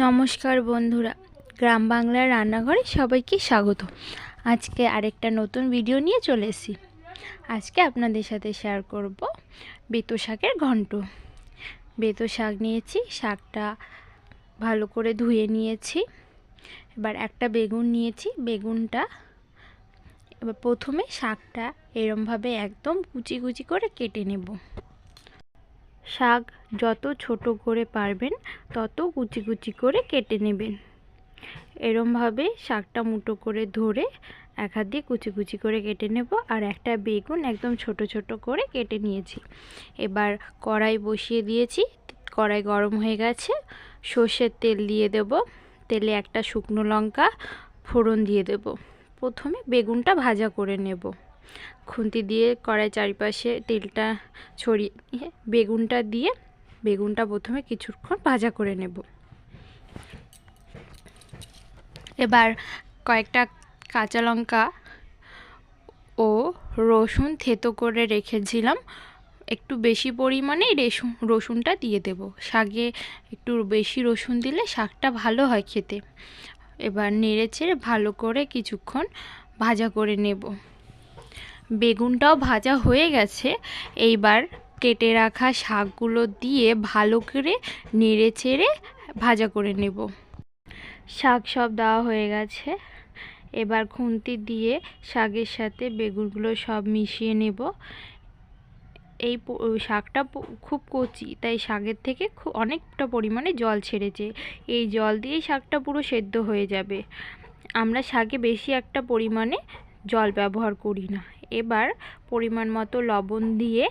নমস্কার বন্ধুরা, গ্রাম বাংলার রান্নাঘরে সবাইকে স্বাগত। আজকে আরেকটা নতুন ভিডিও নিয়ে চলে এসেছি। আজকে আপনাদের সাথে শেয়ার করব বেতো শাকের ঘন্ট। বেতো শাক নিয়েছি, শাকটা ভালো করে ধুয়ে নিয়েছি। এবার একটা বেগুন নিয়েছি, বেগুনটা এবার প্রথমে শাকটা এরমভাবে একদম কুচি কুচি করে কেটে নেব। শাক যত ছোট করে পারবেন, তত কুচি কুচি করে কেটে নেবেন। এরমভাবে শাকটা মুটো করে ধরে এক হাত দিয়ে কুচি কুচি করে কেটে নেব আর একটা বেগুন একদম ছোট ছোট করে কেটে নিয়েছি। এবার কড়াই বসিয়ে দিয়েছি, কড়াই গরম হয়ে গেছে, সর্ষের তেল দিয়ে দেব, তেলে একটা শুকনো লঙ্কা ফোড়ন দিয়ে দেব। প্রথমে বেগুনটা ভাজা করে নেব। খুন্তি দিয়ে কড়াই চারিপাশে তেলটা ছড়িয়ে বেগুনটা দিয়ে, বেগুনটা প্রথমে কিছুক্ষণ ভাজা করে নেব। এবার কয়েকটা কাঁচা লঙ্কা ও রসুন থেতো করে রেখেছিলাম। একটু বেশি পরিমাণে রসুন রসুনটা দিয়ে দেব। শাকে একটু বেশি রসুন দিলে শাকটা ভালো হয় খেতে। এবার নেড়ে ছেড়ে ভালো করে কিছুক্ষণ ভাজা করে নেব। বেগুনটাও ভাজা হয়ে গেছে। এইবার কেটে রাখা শাকগুলো দিয়ে ভালো করে নেড়ে চেড়ে ভাজা করে নেব। শাক সব দেওয়া হয়ে গেছে। এবার খুন্তি দিয়ে শাকের সাথে বেগুনগুলো সব মিশিয়ে নেব। এই শাকটা খুব কচি, তাই শাকের থেকে খুব অনেকটা পরিমাণে জল ছেড়েছে। এই জল দিয়েই শাকটা পুরো সেদ্ধ হয়ে যাবে। আমরা শাকে বেশি একটা পরিমাণে জল ব্যবহার করি না। এবার পরিমাণ মতো লবণ দিয়ে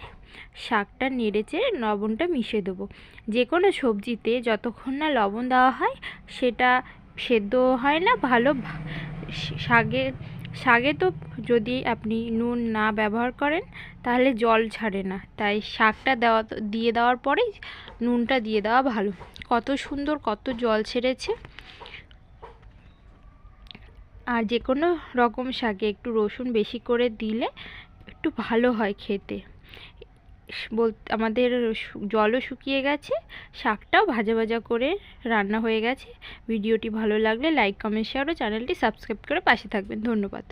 শাকটা নেড়েচে লবণটা মিশে দেবো। যে কোনো সবজিতে যতক্ষণ না লবণ দেওয়া হয়, সেটা সেদ্ধ হয় না, ভালো শাকে শাকে তো যদি আপনি নুন না ব্যবহার করেন, তাহলে জল ছাড়ে না। তাই শাকটা দেওয়া, দিয়ে দেওয়ার পরেই নুনটা দিয়ে দেওয়া ভালো। কত সুন্দর, কত জল ছেড়েছে। আর যে কোনো রকম শাকে একটু রসুন বেশি করে দিলে একটু ভালো হয় খেতে। বল, আমাদের জলও শুকিয়ে গেছে, শাকটাও ভাজা ভাজা করে রান্না হয়ে গেছে। ভিডিওটি ভালো লাগলে লাইক, কমেন্ট শেয়ার ও চ্যানেলটি সাবস্ক্রাইব করে পাশে থাকবেন। ধন্যবাদ।